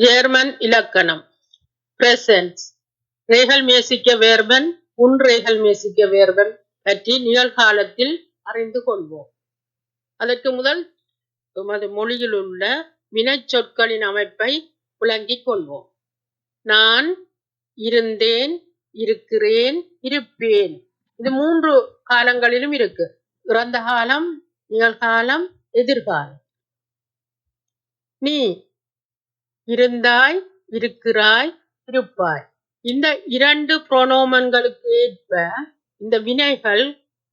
German இலக்கணம். Presence Regal மேசிக்க வேர்பன் உன் Regal மேசிக்க வேர்பன் பற்றி நிகழ்காலத்தில் அறிந்து கொள்வோம். அதற்கு முதல் எமது மொழியில் உள்ள வினைச்சொற்களின் அமைப்பை விளங்கிக் கொள்வோம். நான் இருந்தேன் இருக்கிறேன் இருப்பேன். இது மூன்று காலங்களிலும் இருக்கு. இறந்த காலம் நிகழ்காலம் எதிர்காலம். நீ இருந்தாய் இருக்கிறாய் இருப்பாய். இந்த இரண்டு புரோனோமன்களுக்கு ஏற்ப இந்த வினைகள்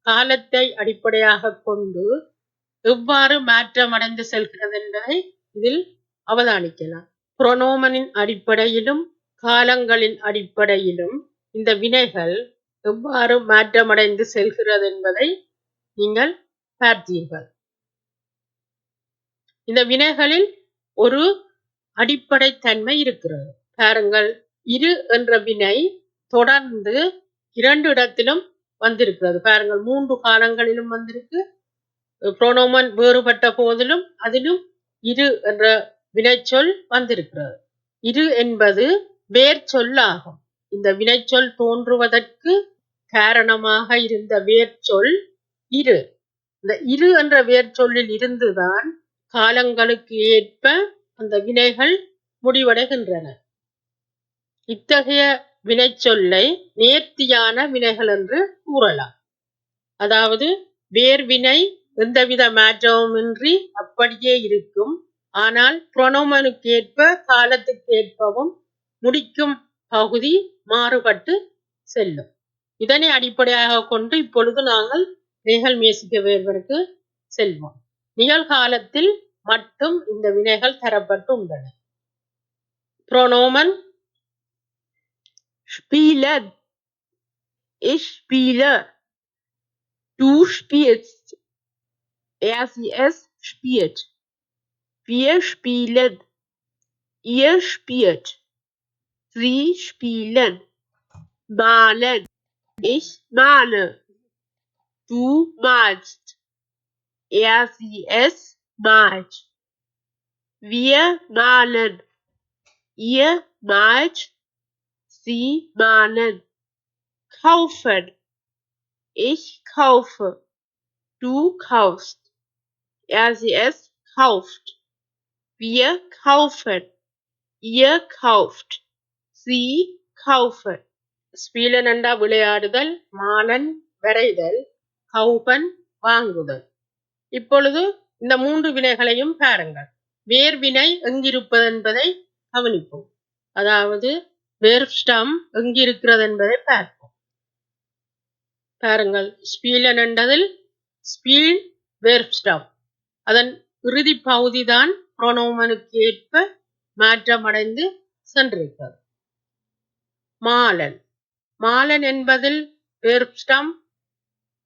காலத்தை அடிப்படையாக கொண்டு எவ்வாறு மாற்றமடைந்து செல்கிறது என்பதை இதில் அவதானிக்கலாம். புரோனோமனின் அடிப்படையிலும் காலங்களின் அடிப்படையிலும் இந்த வினைகள் எவ்வாறு மாற்றமடைந்து செல்கிறது என்பதை நீங்கள் பார்த்தீர்கள். இந்த வினைகளில் ஒரு அடிப்படை தன்மை இருக்கிறது. பாருங்கள் இரு என்ற வினை தொடர்ந்து இரண்டு இடத்திலும் வந்திருக்கிறது. பாருங்கள் மூன்று காலங்களிலும் வந்திருக்கு. புரோனோமன் வேறுபட்ட போதிலும் அதிலும் இரு என்ற வினைச்சொல் வந்திருக்கிறது. இரு என்பது வேர் சொல்லாகும் இந்த வினைச்சொல் தோன்றுவதற்கு காரணமாக இருந்த வேர்ச்சொல் இரு. இந்த இரு என்ற வேர்ச்சொல்லில் இருந்துதான் காலங்களுக்கு ஏற்ப அந்த வினைகள் முடிவடைகின்றன. இத்தகைய வினைச்சொல்லை நேர்த்தியான வினைகள் என்று கூறலாம். அதாவது வேர்வினை எந்தவித மாற்றமுமின்றி அப்படியே இருக்கும். ஆனால் புரோனோமனுக்கு காலத்துக்கேற்பவும் முடிக்கும் பகுதி மாறுபட்டு செல்லும். இதனை அடிப்படையாக கொண்டு இப்பொழுது நாங்கள் நிகழ் மேசிக்க வேர்வருக்கு செல்வோம். நிகழ்காலத்தில் மட்டும் இந்த வினைகள் தரப்பட்டு உள்ளன புரோனோமன் Spielen. Ich spiele. Du spielst. Er, sie, es spielt. Wir spielen. Ihr spielt. Sie spielen. Malen. Ich male. Du malst. Er, sie, es malt. Wir malen. Ihr malt. Sie malen. Kaufen. Ich kaufe. Du kaufst. Er, sie, es kauft. Wir kaufen. Ihr kauft. Sie kaufen. ஸ்பீலன் என்றா விளையாடுதல் மாலன் வரைதல் கௌபன் வாங்குதல் இப்பொழுது இந்த மூன்று வினைகளையும் பாருங்கள். வேர்வினை எங்கிருப்பது என்பதை கவனிப்போம். அதாவது வேர்ஸ்டம் எங்கிருக்கிறது என்பதை பார்ப்போம். பாருங்கள் ஸ்பீலன் என்றதில் ஸ்பீல் வேர்ஸ்டம் அதன் இறுதி பகுதிதான் புரோனோமனுக்கு ஏற்ப மாற்றமடைந்து சென்றிருக்கிறது. மாலன். மாலன் என்பதில் வேர்ஸ்டம்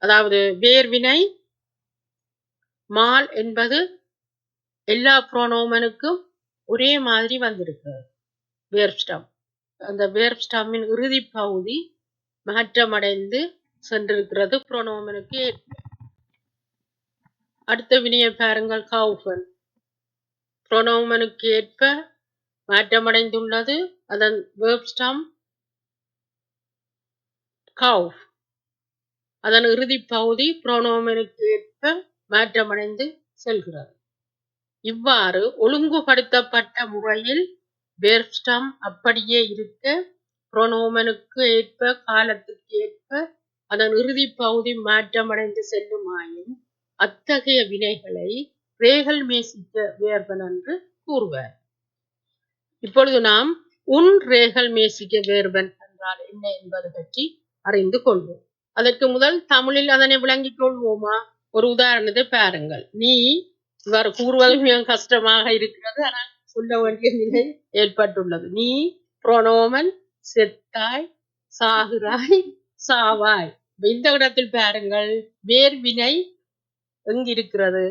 அதாவது வேர்வினை மால் என்பது எல்லா புரோனோமனுக்கும் ஒரே மாதிரி வந்திருக்கிறது. வேர்ஸ்டம் அந்த வேர்ஸ்டம்மின் இறுதி பகுதி மாற்றமடைந்து சென்றிருக்கிறது புரோனோமனுக்கு. ஏற்ப அடுத்த வினையை பாருங்கள் கவுஃபன். புரோனோமனுக்கு ஏற்ப மாற்றமடைந்துள்ளது அதன் வேர்ப்ஸ்டம் கவுஃப். அதன் இறுதி பகுதி புரோனோமனுக்கு ஏற்ப மாற்றமடைந்து செல்கிறது இவ்வாறு ஒழுங்குபடுத்தப்பட்ட முறையில் வேர்ஸ்டம் அப்படியே இருக்க புரோனோமனுக்கு ஏற்ப காலத்துக்கு ஏற்ப அதன் இறுதி பகுதி மாற்றமடைந்து செல்லுமாயின் அத்தகைய வினைகளை ரேகல் மேசிக்க வேர்பன் என்று கூறுவார். இப்பொழுது நாம் உன் ரேகல் மேசிக்க வேர்பன் என்றால் என்ன என்பது பற்றி அறிந்து கொள்வோம். அதற்கு முதல் தமிழில் அதனை விளங்கிக் கொள்வோமா? ஒரு உதாரணத்தை பாருங்கள். நீ இவ்வாறு கூறுவது மிக கஷ்டமாக இருக்கிறது ஆனால் சொல்ல வேண்டிய நிலை ஏற்பட்டுள்ளது. நீ புரோனோமன் செத்தாய் சாகுராய் சாவாய். இந்த இடத்தில் பாருங்கள் வேர்வினை எங்கிருக்கிறது?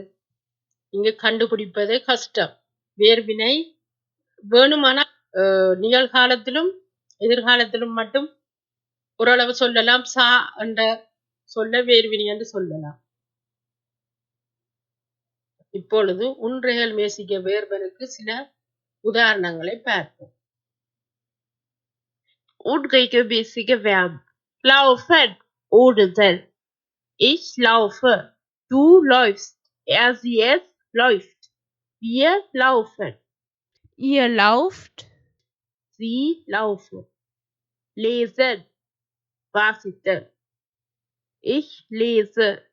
இங்கு கண்டுபிடிப்பது கஷ்டம். வேர்வினை வேணுமானால் நிகழ்காலத்திலும் எதிர்காலத்திலும் மட்டும் ஓரளவு சொல்லலாம். சா என்ற சொல்ல வேர்வினை என்று சொல்லலாம். இப்பொழுது உன்றைகள் மேசிக்க வேர்பனுக்கு சில உதாரணங்களை பார்ப்போம் Unregelmäßige Verben. Laufen ohne denn. Ich laufe. Du läufst. Er, sie, es läuft. Wir laufen. Ihr lauft. Sie laufen. Lesen. Wasiten. Ich lese.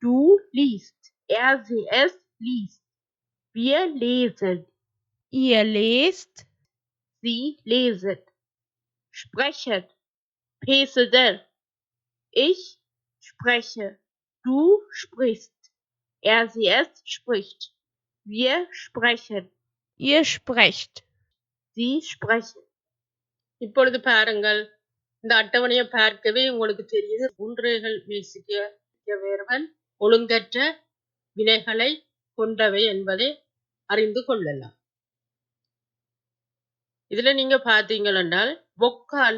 Du liest. Er, sie, es liest. Wir lesen. Ihr lest. Sie lesen. Sprechen. Peseden. Ich spreche. Du sprichst. Er, sie, es spricht. Wir sprechen. Ihr sprecht. Sie sprechen. இப்பொழுது பாருங்கள் இந்த அட்டவணையை பார்க்கவே உங்களுக்கு தெரியுது ஒன்றுகள் வீசிக்க வேறுவன் ஒழுங்கற்ற வினைகளை கொண்டவை என்பதை அறிந்து கொள்ளலாம். இதுல நீங்க பார்த்தீங்களென்றால் ஒக்கால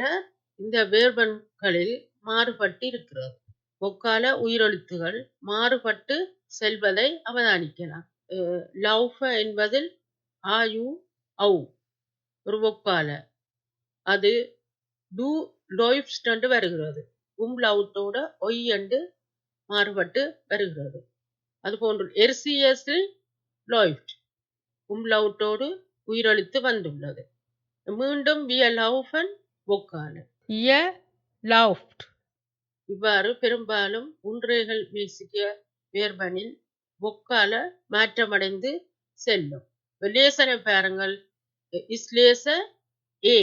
இந்த வேர்பன்களில் மாறுபட்டு இருக்கிறது ஒக்கால உயிரெழுத்துகள் மாறுபட்டு செல்வதை அவதானிக்கலாம். லவ்ஃப என்பதில் ஆயு ஔ ஒரு ஒக்கால அது டூ லோய்ப்ஸ்ட் வருகிறது. உம் லவுட்டோட ஒய் என்று மாறுபட்டு வருகிறது. அதுபோன்று எர்சிஎஸில் லோய்ப்ட் உம் லவுட்டோடு உயிரெழுத்து வந்துள்ளது. மீண்டும் விய லவ்ஃபன் ஒக்கால Ihr lauft. இவ்வாறு பெரும்பாலும் உன்றைகள் வீசிய வேர்பனில் ஒக்கால மாற்றமடைந்து செல்லும். லேசனை பாருங்கள். இஸ்லேச ஏ.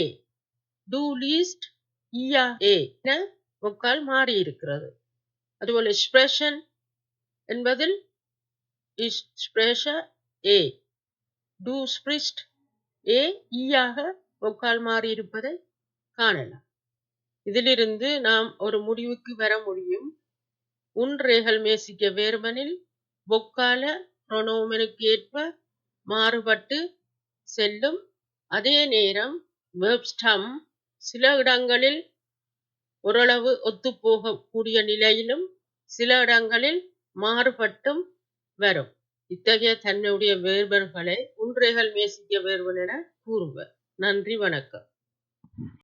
டூ லீஸ்ட் இயா ஏ ஒக்கால் மாறி இருக்கிறது அதுபோல் எக்ஸ்பிரஷன் என்பதில் இஸ்பிரேஷ ஏ. டூ ஸ்பிரிஸ்ட் ஏ. ஈயாக ஒக்கால் மாறி இருப்பதை காணலாம். இதிலிருந்து நாம் ஒரு முடிவுக்கு வர முடியும். உன்ரேகல் மேசிக்க வேர்மனில் பொக்கால புரோனோமனுக்கு ஏற்ப மாறுபட்டு செல்லும். அதே நேரம் வெப்ஸ்டம் சில இடங்களில் ஓரளவு ஒத்துப்போகக்கூடிய நிலையிலும் சில இடங்களில் மாறுபட்டும் வரும். இத்தகைய தன்னுடைய வேர்பர்களை உன்றைகள் மேசிக்க வேர்வன் என கூறுவர். நன்றி வணக்கம்.